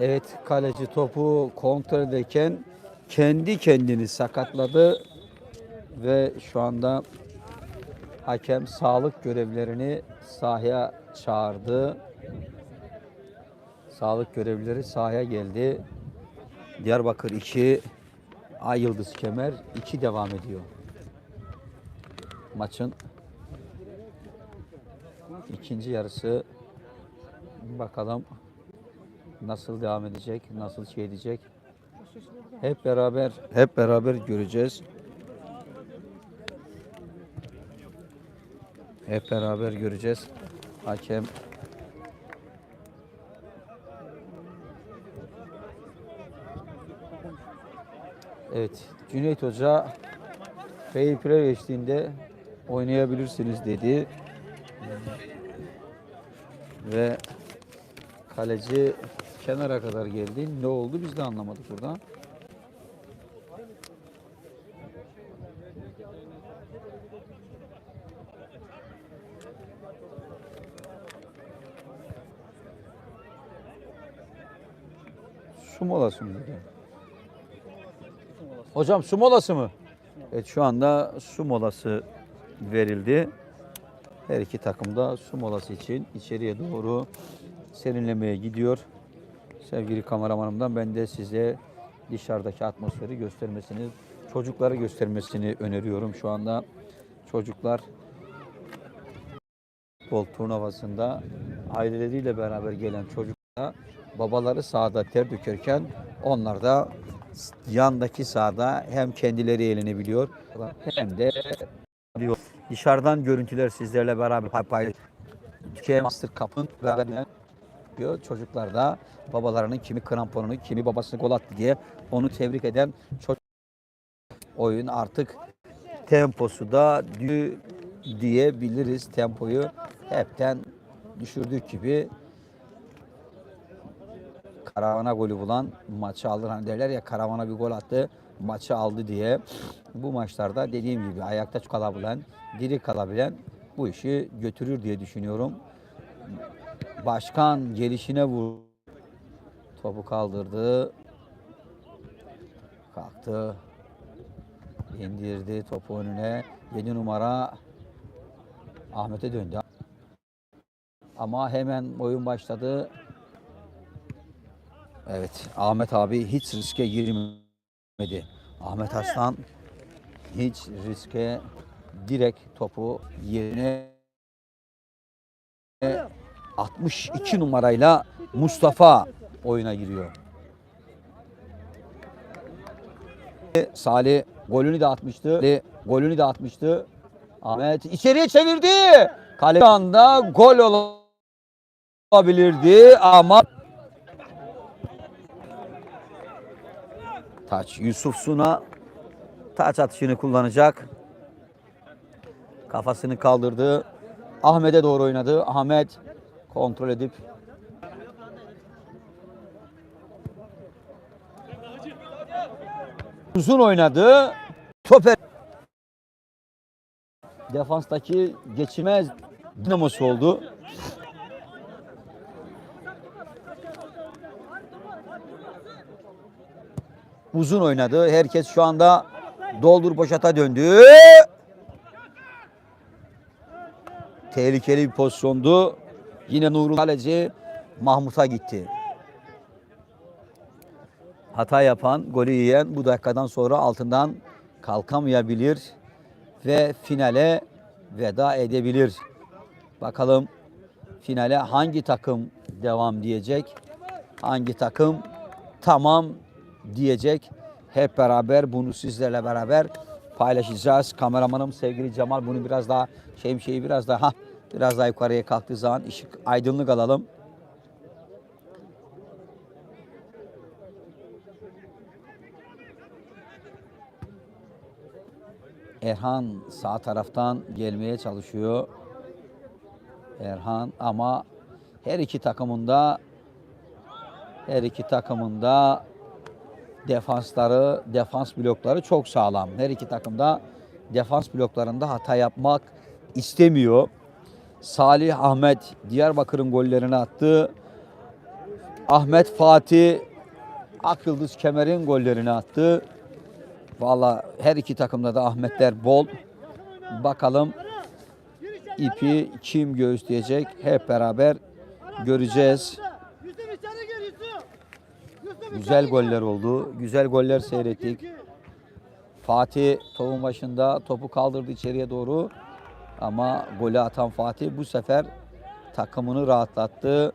Evet kaleci topu kontrol ederken kendi kendini sakatladı ve şu anda hakem sağlık görevlerini sahaya çağırdı. Sağlık görevlileri sahaya geldi. Diyarbakır 2, Ay Yıldız Kemer 2 devam ediyor. Maçın ikinci yarısı bakalım nasıl devam edecek, nasıl şey edecek. Hep beraber hep beraber göreceğiz. Hep beraber göreceğiz. Hakem Evet, Cüneyt Hoca fair play eşliğinde oynayabilirsiniz dedi. Ve kaleci kenara kadar geldi. Ne oldu biz de anlamadık burada. Su molası mı? Hocam su molası mı? Evet şu anda su molası verildi. Her iki takım da su molası için içeriye doğru serinlemeye gidiyor. Sevgili kameramanımdan ben de size dışarıdaki atmosferi göstermesini, çocukları göstermesini öneriyorum. Şu anda çocuklar futbol turnuvasında aileleriyle beraber gelen çocuklar babaları sahada ter dökerken onlar da yandaki sahada hem kendileri eğlenebiliyor hem de. Dışarıdan görüntüler sizlerle beraber paylaş. Türkiye Master Cup'ın beraber diyor. Çocuklar da babalarının kimi kramponunu, kimi babasını gol attı diye onu tebrik eden çocuk oyun artık temposu da diyebiliriz. Tempoyu hepten düşürdük gibi karavana golü bulan maçı alır. Hani derler ya karavana bir gol attı maçı aldı diye. Bu maçlarda dediğim gibi ayakta kalabilen, diri kalabilen bu işi götürür diye düşünüyorum. Başkan gelişine vur. Topu kaldırdı. Kalktı. indirdi topu önüne. 7 numara Ahmet'e döndü. Ama hemen oyun başladı. Evet, Ahmet abi hiç riske girmedi. Ahmet Aslan hiç riske direkt topu yerine 62 numarayla Mustafa oyuna giriyor. Salih golünü de atmıştı. Salih Golünü de atmıştı. Ahmet içeriye çevirdi. Kale anda gol olabilirdi ama Taç Yusuf Suna taç atışını kullanacak. Kafasını kaldırdı. Ahmet'e doğru oynadı. Ahmet kontrol edip uzun oynadı. Toper defanstaki geçilmez dinamosu oldu. Uzun oynadı. Herkes şu anda doldur boşata döndü. Tehlikeli bir pozisyondu. Yine Nurul Kaleci Mahmut'a gitti. Hata yapan, golü yiyen bu dakikadan sonra altından kalkamayabilir ve finale veda edebilir. Bakalım finale hangi takım devam diyecek? Hangi takım tamam diyecek? Hep beraber bunu sizlerle beraber paylaşacağız. Kameramanım sevgili Cemal bunu biraz daha şeyim şeyi biraz daha biraz daha yukarıya kalktığı zaman ışık aydınlık alalım. Erhan sağ taraftan gelmeye çalışıyor. Erhan ama her iki takımında her iki takımında defansları, defans blokları çok sağlam. Her iki takımda defans bloklarında hata yapmak istemiyor. Salih Ahmet Diyarbakır'ın gollerini attı. Ahmet Fatih Akyıldız Kemer'in gollerini attı. Valla her iki takımda da Ahmetler bol. Bakalım ipi kim göğüsleyecek hep beraber göreceğiz. Güzel goller oldu. Güzel goller seyrettik. Fatih topun başında topu kaldırdı içeriye doğru. Ama golü atan Fatih bu sefer takımını rahatlattı.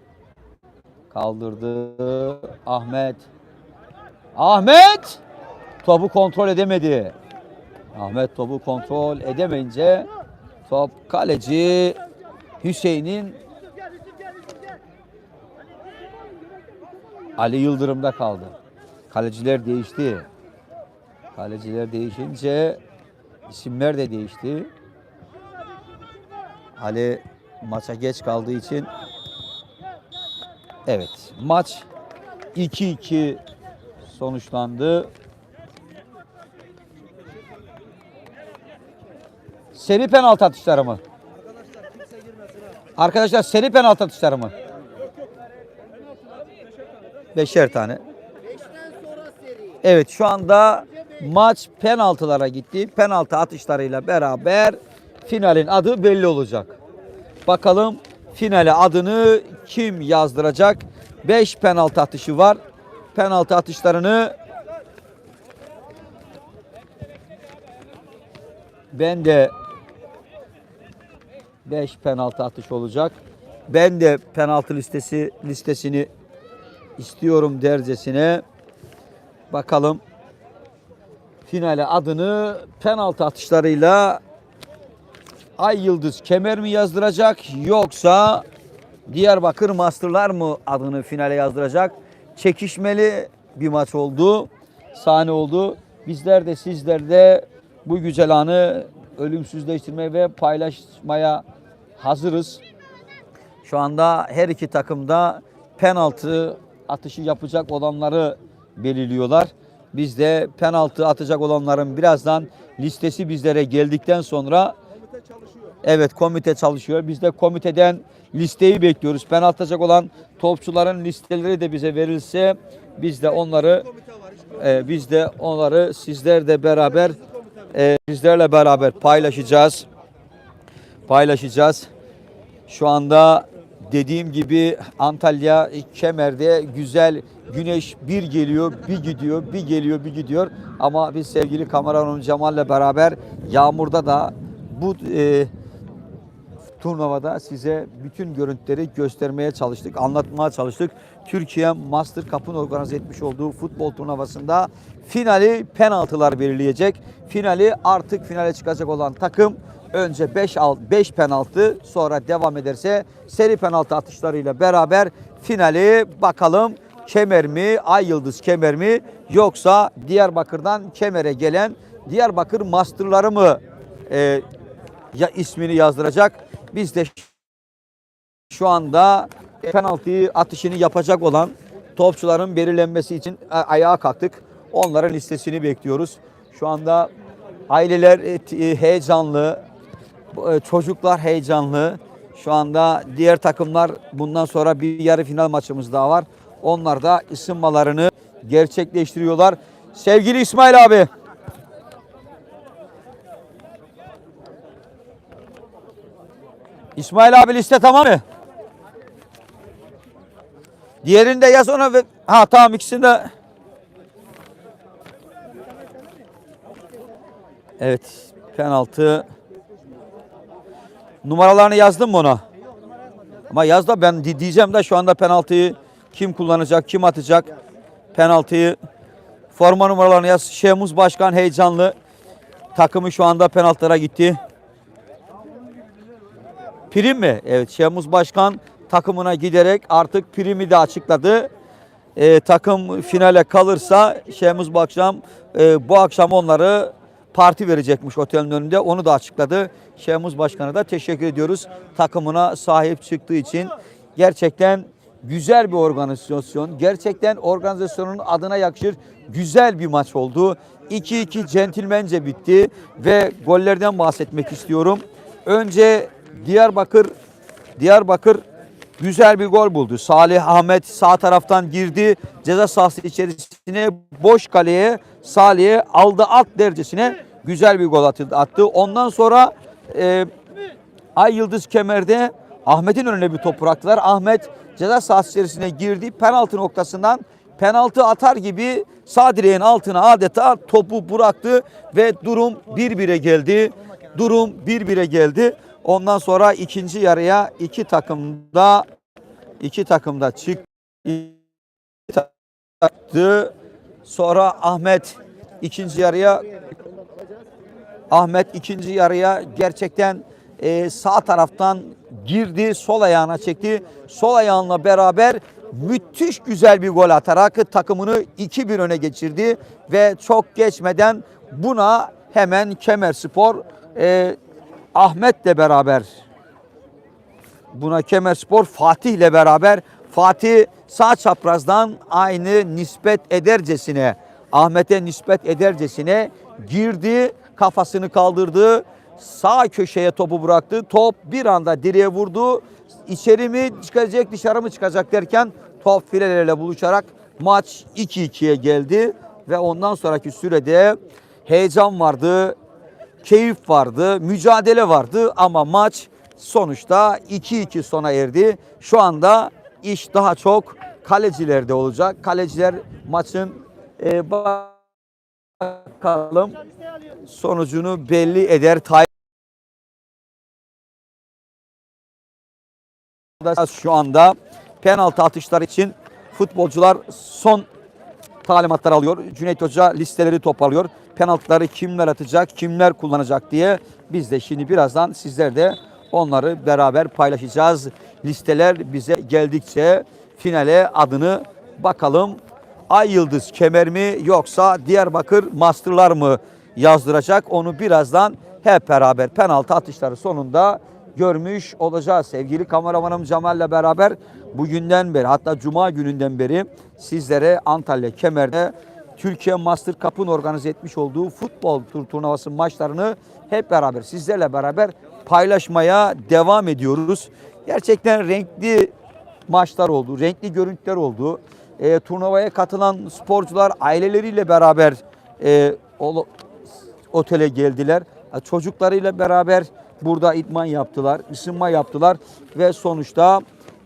Kaldırdı. Ahmet. Ahmet! Topu kontrol edemedi. Ahmet topu kontrol edemeyince top kaleci Hüseyin'in. Ali Yıldırım'da kaldı. Kaleciler değişti. Kaleciler değişince isimler de değişti. Ali maça geç kaldığı için evet maç 2-2 sonuçlandı. Seri penaltı atışları mı? Arkadaşlar seri penaltı atışları mı? Beşer tane. Evet şu anda maç penaltılara gitti. Penaltı atışlarıyla beraber finalin adı belli olacak. Bakalım finale adını kim yazdıracak? 5 penaltı atışı var. Penaltı atışlarını ben de 5 penaltı atış olacak. Ben de penaltı listesi listesini istiyorum dercesine. Bakalım finale adını penaltı atışlarıyla Ay Yıldız Kemer mi yazdıracak yoksa Diyarbakır Masterlar mı adını finale yazdıracak? Çekişmeli bir maç oldu. Sahne oldu. Bizler de sizler de bu güzel anı ölümsüzleştirmeye ve paylaşmaya hazırız. Şu anda her iki takımda penaltı atışı yapacak olanları belirliyorlar. Biz de penaltı atacak olanların birazdan listesi bizlere geldikten sonra Evet komite çalışıyor. Biz de komiteden listeyi bekliyoruz. Penaltı atacak olan topçuların listeleri de bize verilse biz de onları e, biz de onları sizler de beraber e, bizlerle beraber paylaşacağız. Paylaşacağız. Şu anda dediğim gibi Antalya Kemer'de güzel güneş bir geliyor, bir gidiyor, bir geliyor, bir gidiyor. Ama biz sevgili kameramanım Cemal'le beraber yağmurda da bu e, turnuvada size bütün görüntüleri göstermeye çalıştık, anlatmaya çalıştık. Türkiye Master Cup'ın organize etmiş olduğu futbol turnuvasında finali penaltılar belirleyecek. Finali artık finale çıkacak olan takım önce 5 5 penaltı sonra devam ederse seri penaltı atışlarıyla beraber finali bakalım Kemer mi, Ay Yıldız Kemer mi yoksa Diyarbakır'dan Kemer'e gelen Diyarbakır Master'ları mı e, ya ismini yazdıracak? Biz de şu anda penaltıyı atışını yapacak olan topçuların belirlenmesi için a- ayağa kalktık. Onların listesini bekliyoruz. Şu anda aileler e, e, heyecanlı, e, çocuklar heyecanlı. Şu anda diğer takımlar bundan sonra bir yarı final maçımız daha var. Onlar da ısınmalarını gerçekleştiriyorlar. Sevgili İsmail abi. İsmail abi liste tamam mı? Diğerini de yaz ona ha tamam ikisini de Evet penaltı numaralarını yazdın mı ona? Ama yaz da ben di- diyeceğim de şu anda penaltıyı kim kullanacak, kim atacak penaltıyı forma numaralarını yaz. Şemuz Başkan heyecanlı. Takımı şu anda penaltılara gitti. Prim mi? Evet Şemuz Başkan takımına giderek artık primi de açıkladı. Ee, takım finale kalırsa Şemuz Başkan e, bu akşam onları parti verecekmiş otelin önünde. Onu da açıkladı. Şemuz Başkan'a da teşekkür ediyoruz. Takımına sahip çıktığı için gerçekten güzel bir organizasyon. Gerçekten organizasyonun adına yakışır güzel bir maç oldu. 2-2 centilmence bitti ve gollerden bahsetmek istiyorum. Önce Diyarbakır Diyarbakır güzel bir gol buldu. Salih Ahmet sağ taraftan girdi. Ceza sahası içerisine boş kaleye Salih'e aldı alt derecesine güzel bir gol attı. Ondan sonra e, Ay Yıldız Kemer'de Ahmet'in önüne bir top bıraktılar. Ahmet ceza sahası içerisine girdi. Penaltı noktasından penaltı atar gibi sağ direğin altına adeta topu bıraktı ve durum 1-1'e geldi. Durum 1-1'e geldi. Ondan sonra ikinci yarıya iki takımda iki takımda çıktı. Sonra Ahmet ikinci yarıya Ahmet ikinci yarıya gerçekten e, sağ taraftan girdi, sol ayağına çekti. Sol ayağıyla beraber müthiş güzel bir gol atarak takımını 2-1 öne geçirdi ve çok geçmeden buna hemen Kemerspor e, Ahmet'le beraber buna Kemerspor Fatih'le beraber Fatih sağ çaprazdan aynı nispet edercesine Ahmet'e nispet edercesine girdi kafasını kaldırdı sağ köşeye topu bıraktı top bir anda direğe vurdu. İçeri mi çıkacak dışarı mı çıkacak derken top filelerle buluşarak maç 2-2'ye geldi ve ondan sonraki sürede heyecan vardı keyif vardı, mücadele vardı ama maç sonuçta 2-2 sona erdi. Şu anda iş daha çok kalecilerde olacak. Kaleciler maçın e, bakalım sonucunu belli eder. Şu anda penaltı atışları için futbolcular son talimatlar alıyor. Cüneyt Hoca listeleri toparlıyor. Penaltıları kimler atacak, kimler kullanacak diye biz de şimdi birazdan sizler de onları beraber paylaşacağız. Listeler bize geldikçe finale adını bakalım Ay Yıldız Kemer mi yoksa Diyarbakır Masterlar mı yazdıracak onu birazdan hep beraber penaltı atışları sonunda görmüş olacağız. Sevgili kameramanım Cemal'le beraber bugünden beri hatta cuma gününden beri sizlere Antalya Kemer'de Türkiye Master Cup'ın organize etmiş olduğu futbol tur turnuvası maçlarını hep beraber sizlerle beraber paylaşmaya devam ediyoruz. Gerçekten renkli maçlar oldu, renkli görüntüler oldu. E, turnuvaya katılan sporcular aileleriyle beraber e, otele geldiler. E, Çocuklarıyla beraber burada idman yaptılar, ısınma yaptılar ve sonuçta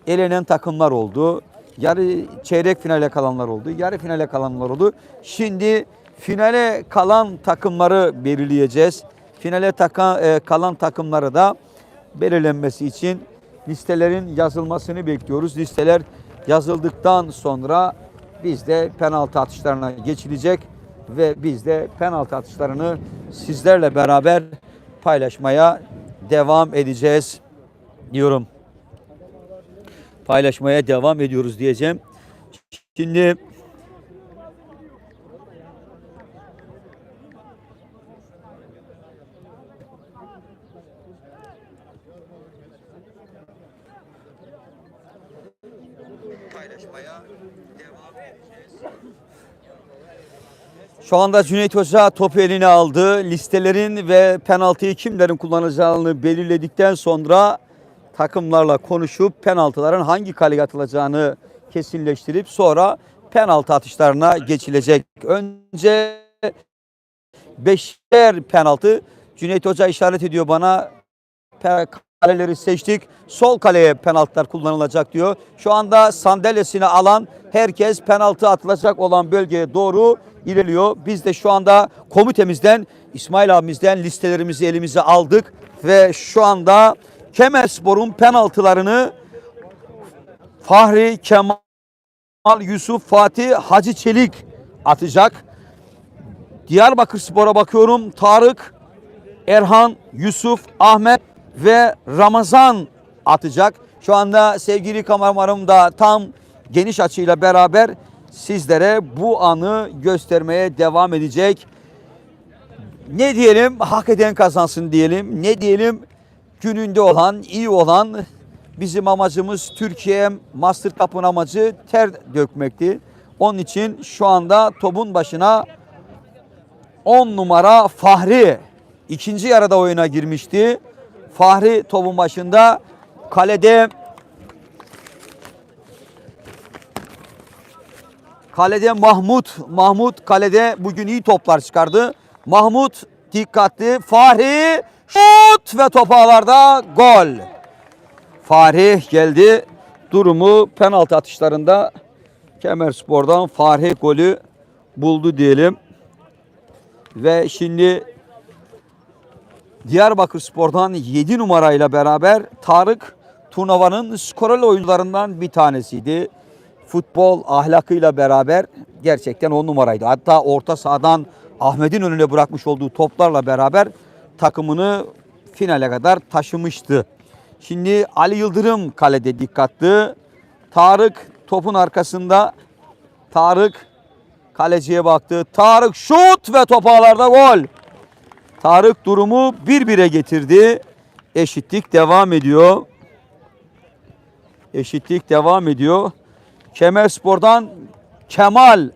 elenen takımlar oldu. Yarı çeyrek finale kalanlar oldu, yarı finale kalanlar oldu. Şimdi finale kalan takımları belirleyeceğiz. Finale taka- e, kalan takımları da belirlenmesi için listelerin yazılmasını bekliyoruz. Listeler yazıldıktan sonra biz de penaltı atışlarına geçilecek ve biz de penaltı atışlarını sizlerle beraber paylaşmaya devam edeceğiz diyorum. Paylaşmaya devam ediyoruz diyeceğim. Şimdi. Şu anda Cüneyt Hoca topu eline aldı. Listelerin ve penaltıyı kimlerin kullanacağını belirledikten sonra takımlarla konuşup penaltıların hangi kaleye atılacağını kesinleştirip sonra penaltı atışlarına geçilecek. Önce beşer penaltı Cüneyt Hoca işaret ediyor bana kaleleri seçtik. Sol kaleye penaltılar kullanılacak diyor. Şu anda sandalyesini alan herkes penaltı atılacak olan bölgeye doğru ilerliyor. Biz de şu anda komitemizden İsmail abimizden listelerimizi elimize aldık ve şu anda Kemerspor'un penaltılarını Fahri Kemal Yusuf Fatih Hacı Çelik atacak. Diyarbakır Spor'a bakıyorum. Tarık, Erhan, Yusuf, Ahmet ve Ramazan atacak. Şu anda sevgili kameramanım da tam geniş açıyla beraber sizlere bu anı göstermeye devam edecek. Ne diyelim? Hak eden kazansın diyelim. Ne diyelim? gününde olan, iyi olan bizim amacımız Türkiye Master Cup'ın amacı ter dökmekti. Onun için şu anda topun başına 10 numara Fahri ikinci yarıda oyuna girmişti. Fahri topun başında kalede Kalede Mahmut, Mahmut kalede bugün iyi toplar çıkardı. Mahmut dikkatli, Fahri şut ve top ağlarda gol. Fahri geldi. Durumu penaltı atışlarında Kemerspor'dan Fahri golü buldu diyelim. Ve şimdi Diyarbakır Spor'dan 7 numarayla beraber Tarık turnuvanın skorel oyuncularından bir tanesiydi. Futbol ahlakıyla beraber gerçekten 10 numaraydı. Hatta orta sahadan Ahmet'in önüne bırakmış olduğu toplarla beraber takımını finale kadar taşımıştı. Şimdi Ali Yıldırım kalede dikkatli. Tarık topun arkasında. Tarık kaleciye baktı. Tarık şut ve top ağlarda gol. Tarık durumu 1-1'e getirdi. Eşitlik devam ediyor. Eşitlik devam ediyor. Kemerspor'dan Kemal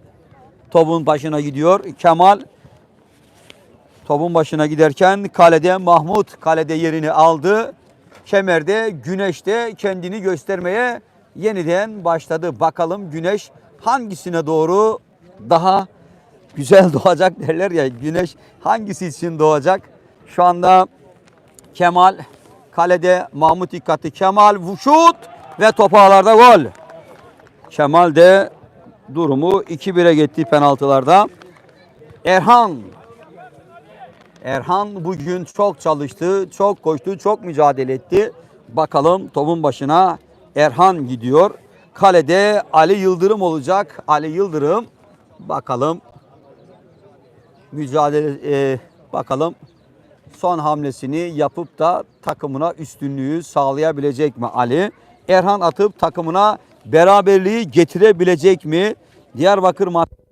topun başına gidiyor. Kemal topun başına giderken kalede Mahmut kalede yerini aldı. Kemerde Güneş'te kendini göstermeye yeniden başladı. Bakalım Güneş hangisine doğru daha güzel doğacak derler ya. Güneş hangisi için doğacak? Şu anda Kemal kalede Mahmut dikkatli. Kemal vuşut ve top ağlarda gol. Kemal de durumu 2-1'e gitti penaltılarda. Erhan Erhan bugün çok çalıştı, çok koştu, çok mücadele etti. Bakalım topun başına Erhan gidiyor. Kalede Ali Yıldırım olacak. Ali Yıldırım bakalım mücadele e, bakalım son hamlesini yapıp da takımına üstünlüğü sağlayabilecek mi Ali? Erhan atıp takımına beraberliği getirebilecek mi? Diyarbakır ma-